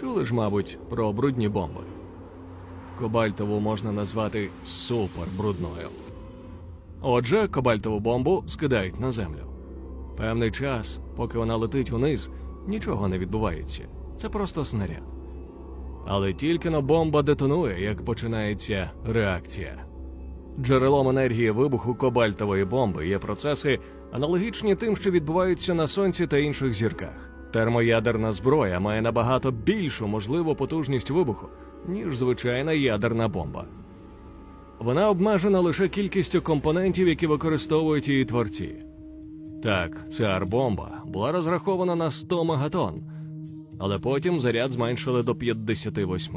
Чули ж, мабуть, про брудні бомби. Кобальтову можна назвати супербрудною. Отже, кобальтову бомбу скидають на землю. Певний час, поки вона летить униз, нічого не відбувається. Це просто снаряд. Але тільки но бомба детонує, як починається реакція. Джерелом енергії вибуху кобальтової бомби є процеси, аналогічні тим, що відбуваються на сонці та інших зірках. Термоядерна зброя має набагато більшу можливу потужність вибуху, ніж звичайна ядерна бомба. Вона обмежена лише кількістю компонентів, які використовують її творці. Так, ця арбомба була розрахована на 100 мегатон, але потім заряд зменшили до 58.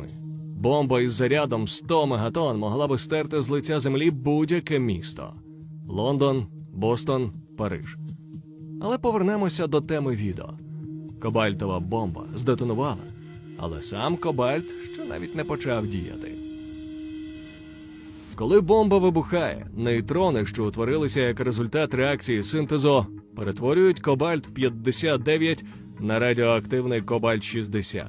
Бомба із зарядом 100 мегатон могла би стерти з лиця землі будь-яке місто: Лондон, Бостон, Париж. Але повернемося до теми відео. Кобальтова бомба здетонувала, але сам Кобальт ще навіть не почав діяти. Коли бомба вибухає, нейтрони, що утворилися як результат реакції синтезу, перетворюють кобальт 59 на радіоактивний кобальт 60,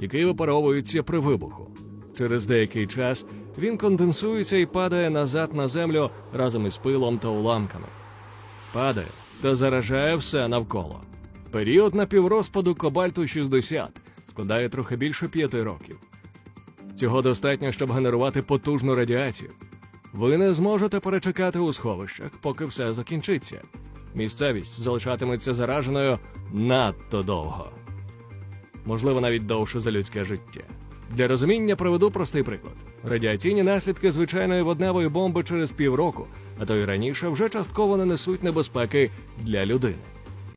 який випаровується при вибуху. Через деякий час він конденсується і падає назад на землю разом із пилом та уламками. Падає та заражає все навколо. Період напіврозпаду кобальту 60 складає трохи більше п'яти років. Цього достатньо, щоб генерувати потужну радіацію. Ви не зможете перечекати у сховищах, поки все закінчиться. Місцевість залишатиметься зараженою надто довго. Можливо, навіть довше за людське життя. Для розуміння приведу простий приклад: радіаційні наслідки звичайної водневої бомби через півроку, а то й раніше вже частково не несуть небезпеки для людини.